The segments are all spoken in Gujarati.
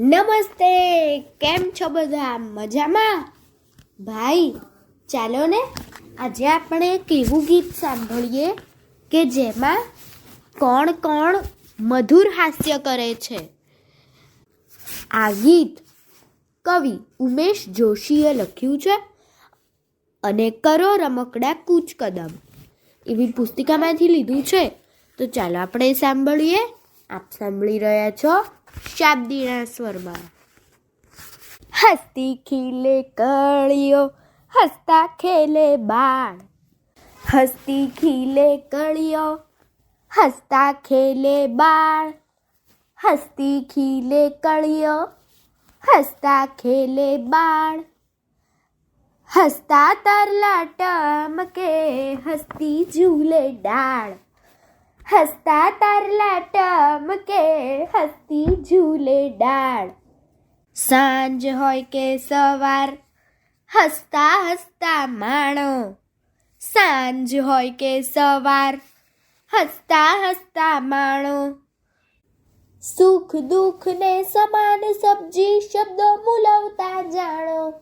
નમસ્તે, કેમ છો બધા? મજામાં? ભાઈ, ચાલો ને, આજે આપણે એક એવું ગીત સાંભળીએ કે જેમાં કોણ કોણ મધુર હાસ્ય કરે છે. આ ગીત કવિ ઉમેશ જોશીએ લખ્યું છે અને કરો રમકડા કૂચ કદમ. એવી પુસ્તિકામાંથી લીધું છે. તો ચાલો આપણે સાંભળીએ. આપ સાંભળી રહ્યા છો શાબ્દીના સ્વરમાં હસતી ખીલે કળીઓ હસતા ખેલે બાળ હસતી ખીલે કળીઓ હસતા ખેલે બાળ હસતી ખીલે કળીઓ હસતા ખેલે બાળ હસતા તરલા ટમકે હસતી ઝૂલે ડાળ હસતા તારલા ટમકે હસતી ઝૂલે ડાળ. સાંજ હોય કે સવાર, હસતા હસતા માણો. સાંજ હોય કે સવાર, હસતા હસતા માણો. સુખ દુઃખ ને સમાન સબ્જી શબ્દો મુલવતા જાણો.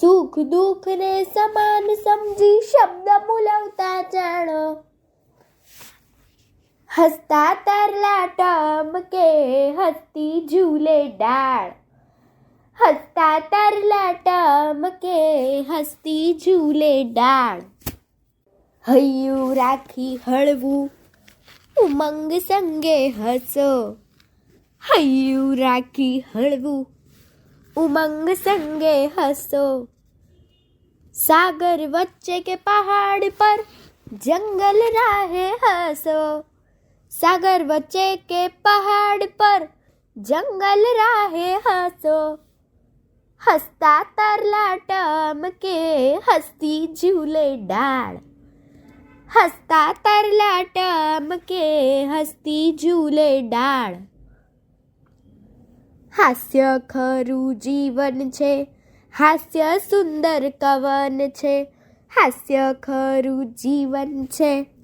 સુખ દુઃખ ને સમાન સમજી શબ્દ મુલવતા જાણો. હસતા તારલા ટમકે હસતી ઝૂલે ડાળ હસતા તારલા ટમકે હસતી ઝૂલે ડાળ હૈયું રાખી હળવું ઉમંગ સંગે હસો હૈયું રાખી હળવું ઉમંગ સંગે હસો સાગર વચ્ચે કે પહાડ પર જંગલ રાહે હસો સાગર વચ્ચે કે પહાડ પર જંગલ રાહે હસો. હસતા તરલા ટમકે હસતી ઝૂલે ડાળ. હસતા તરલા ટમકે હસતી ઝૂલે ડાળ. હાસ્ય ખરું જીવન છે, હાસ્ય સુંદર કવન છે, હાસ્ય ખરું જીવન છે.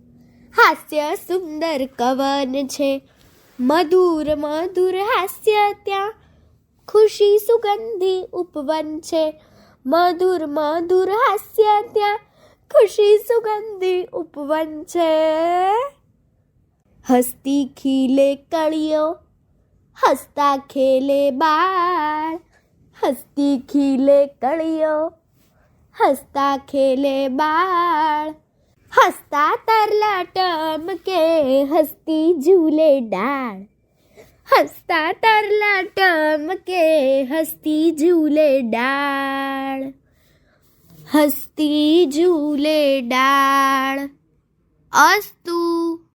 હાસ્ય સુંદર કવન છે. મધુર મધુર હાસ્ય ત્યાં ખુશી સુગંધી ઉપવન છે. મધુર મધુર હાસ્ય ત્યાં ખુશી સુગંધી ઉપવન છે. હસતી ખીલે કળીઓ હસતા ખેલે બાળ. હસતી ખીલે કળીઓ હસતા ખેલે બાળ. હસતા તરલા ટમકે હસતી ઝૂલે ડાળ હસતા તરલા ટમકે હસતી ઝૂલે ડાળ હસતી ઝૂલે ડાળ અસ્તુ